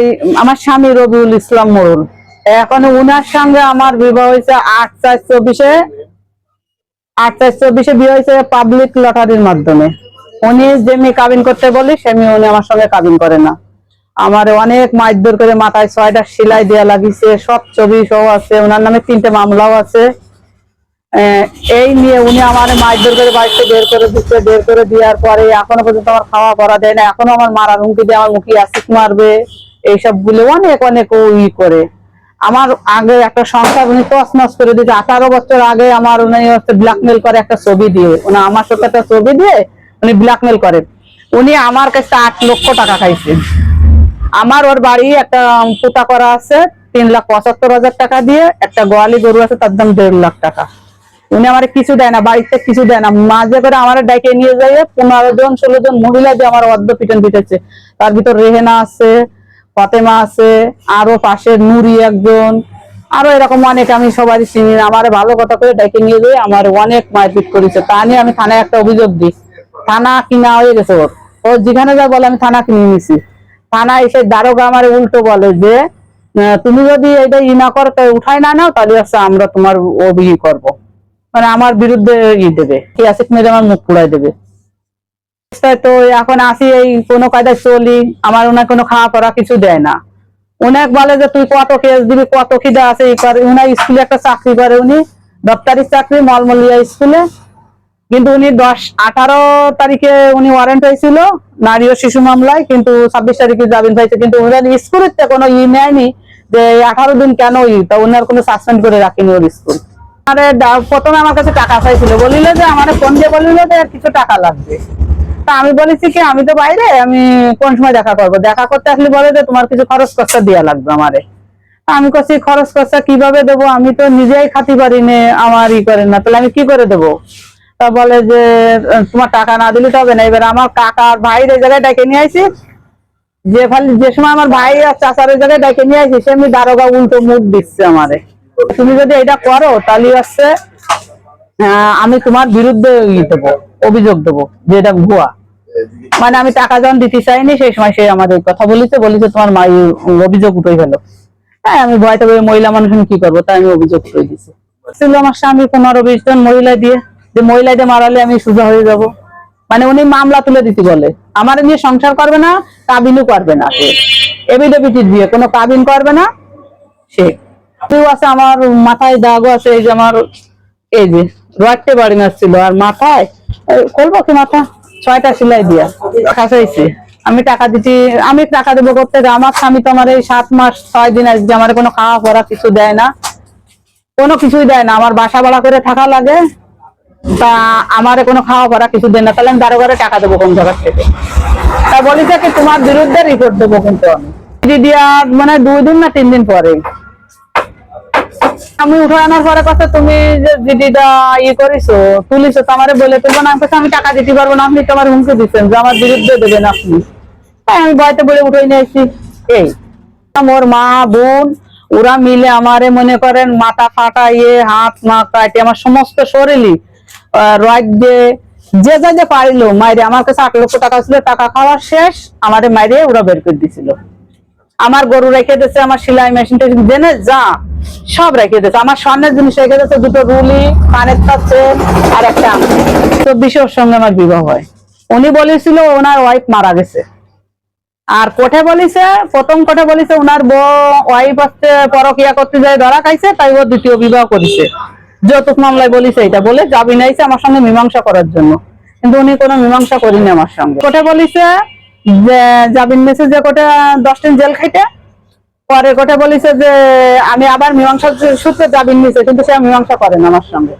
এই, আমার স্বামী রবিউল ইসলাম মোড়ল এখন উনার সঙ্গে আমার বিবাহ হয়েছে আট চার চব্বিশে। আট চার চব্বিশে বিয়ে হয়েছে পাবলিক লটারির মাধ্যমে। উনি যেমনি কাবিন করতে বলি, সেমনি উনি আমার সঙ্গে কাবিন করে না। আমার অনেক মারধর করে মাথায় ছয়টা সেলাই দেওয়া লাগিয়েছে সব ছবি সহ আছে ওনার নামে তিনটে মামলাও আছে। এই নিয়ে উনি আমার মারধর করে বাড়িতে বের করে দিচ্ছে, বের করে দেওয়ার পরে এখনও পর্যন্ত আমার খাওয়া করা দেয় না, এখনও আমার মারার হুমকি দিয়ে আমার মুখে অ্যাসিড মারবে। এইসব বলে অনেক অনেক ও ই করে। আমার আগে একটা সংসার, উনি তছনছ করে দিয়েছে। আঠারো বছর আগে আমার উনি হচ্ছে ব্ল্যাকমেল করে একটা ছবি দিয়ে। উনি আমার সাথে একটা ছবি দিয়ে উনি ব্ল্যাকমেল করে। উনি আমার কাছে আট লক্ষ টাকা খাইছে। আমার ওর বাড়ি একটা পোতা করা আছে, তিন লাখ পঁচাত্তর হাজার টাকা দিয়ে। একটা গোয়ালি গরু আছে, তার দাম দেড় লাখ টাকা। উনি আমার কিছু দেয় না, বাড়িতে কিছু দেয় না। মাঝে করে আমার ডাইকে নিয়ে যাইয়ে পনেরো জন, ষোলো জন মহিলা যে আমার অর্ধ পিটন পিটেছে তার ভিতর রেহেনা আছে ফাতেমা আছে, আরও পাশে নুরি একজন, আরও এরকম অনেক আমি সবারই চিনি, আমার ভালো কথা করে ডেকে নিয়ে যাই আমার অনেক মারপিট করেছে। তা নিয়ে আমি থানায় একটা অভিযোগ দিই। থানা কিনা হয়ে গেছে ওর। ও যেখানে যা বলে আমি থানা কিনে নিয়েছি থানা এসে দারোগা আমার উল্টো বলে যে তুমি যদি এটা ই না করো উঠাই না নাও, তাহলে হচ্ছে আমরা তোমার অভিযোগ করব। মানে আমার বিরুদ্ধে ই দেবে। কি আছে মেরে আমার মুখ পুড়াই দেবে। তো এখন আসি এই কোনো কায়দায় চলি, আমার ওনার কোনো খাওয়া পড়া কিছু দেয় না। অনেক বলে যে, তুই কত কেস দিবি, কত দেওয়া আছে? এই করে, উনার স্কুলে একটা চাকরি করে উনি, দপ্তরি চাকরি, মলমলিয়া স্কুলে। কিন্তু উনি দশ, আঠারো তারিখে উনি ওয়ারেন্ট হয়েছিল, নারী ও শিশু মামলায়, কিন্তু ছাব্বিশ তারিখে জামিন পাইছে কিন্তু ওনার স্কুলের তো কোনো ই নেয়নি যে আঠারো দিন কেন ই? তা ওনার কোনো সাসপেন্ড করে রাখেনি ওর স্কুল। আরে প্রথমে আমার কাছে টাকা চাইছিল। বলিল যে, আমার ফোন দিয়ে বলিল যে, কিছু টাকা লাগবে। তা আমি বলেছি কি, আমি তো বাইরে, আমি কোন সময় দেখা করব? দেখা করতে আসলে বলে যে তোমার কিছু খরচ খরচা দেওয়া লাগবে আমারে। আমি করছি খরচ খরচা কীভাবে দেবো? আমি তো নিজেই খাতি পারি নে আমার ই করে না, তাহলে আমি কি করে দেবো? তা বলে যে, তোমার টাকা না দিলে তো হবে না। এবার আমার কাকা আর ভাইয়ের এই জায়গায় ডেকে নিয়ে আসি যে ফলে যে সময় আমার ভাই আর চাচার ওই জায়গায় ডেকে নিয়ে আসি সেমনি দারোগা উল্টো মুখ দিচ্ছে আমারে। তুমি যদি এটা করো, তাহলে হচ্ছে আমি তোমার বিরুদ্ধে ই দেবো, অভিযোগ দেবো যে এটা ভুয়া। মানে আমি টাকা যখন দিতে চাইনি, সেই সময় সে আমাদের কথা বলেছে বলেছে তোমার মাই অভিযোগ উঠে গেল। হ্যাঁ আমি ভয়তে পেয়ে মহিলা মানুষ, আমি কি করব? তাই আমি অভিযোগ করে দিছি ছিল আমার স্বামী পনেরো জন মহিলা দিয়ে, যে মহিলাদের মারালে আমি সোজা হয়ে যাব। মানে উনি মামলা তুলে দিতে বলে। আমার নিয়ে সংসার করবে না, কাবিনও করবে না সে। এভিডেভিটির দিয়ে, কোনো কাবিন করবে না সে। আছে আমার মাথায় দাগও আছে, এই যে আমার, এই যে। রয়েকটে বাড়ি মারছিল আর মাথায় করব কি মাথা? ছয়টা সেলাই দিয়া, খাসাইছে। আমি টাকা দিতে আমি টাকা দেবো করতে আমার স্বামী তো আমার এই সাত মাস, ছয় দিন আজকে আমার কোনো খাওয়া পড়া কিছু দেয় না। কোনো কিছুই দেয় না। আমার বাসা ভাড়া করে থাকা লাগে, তা আমার কোনো খাওয়া পড়া কিছু দেয় না। তাহলে আমি দারো টাকা দেবো কোন জায়গা থেকে? তা বলিছে কি, তোমার বিরুদ্ধে রিপোর্ট দেবো কিন্তু আমি। দিয়া মানে দুই দিন না তিন দিন পরে। আমি উঠে আনার পরে কথা তুমি দিদিটা ইয়ে করিছো, তুলিছো, তো আমারে বলে তুলবো না। আমি টাকা দিতে পারব না, আপনি তো আমার হুমকি দিচ্ছেন যে আমার বিরুদ্ধে দেবেন আপনি। তাই আমি ভয়তে বলে উঠে নিয়ে এসেছি এই মোর মা, বোন, ওরা মিলে আমারে মনে করেন মাথা ফাটাইয়ে, হাত মা কাটে আমার সমস্ত শরীরই রয়েক দিয়ে যে যা যে পারিলো, মাইরে আমার কাছে আট লক্ষ টাকা ছিল, টাকা খাওয়া শেষ, আমারে মাইরে ওরা বের করে দিছিল। আমার গরু রেখে দিয়েছে, আমার সেলাই মেশিন টেশিন জেনে যা, সব রেখে দিয়েছে। আমার স্বর্ণের জিনিস রেখে দিয়েছে, দুটো রুলি কানের কাছে আর একটা চব্বিশে ওর সঙ্গে আমার বিবাহ হয়। উনি বলেছিল, ওনার ওয়াইফ মারা গেছে। আর কোঠে বলিছে, প্রথম কোঠে বলিছে, ওনার বউ ওয়াইফ হচ্ছে, পরকিয়া করতে যায়, ধরা খাইছে, তাই ও দ্বিতীয় বিবাহ করেছে। যৌতুক মামলায় বলিছে এটা বলে, যাবি নাইছে আমার সঙ্গে মীমাংসা করার জন্য। কিন্তু উনি কোনো মীমাংসা করিনি আমার সঙ্গে। কোঠে বলিছে জামিন মেসেজ যে কোটা দশ দিন জেল খাইতে, পরে কোটা বলিছে যে আমি আবার মীমাংসা সূত্রে জামিন নিয়েছে কিন্তু সে মীমাংসা করেন আমার সঙ্গে।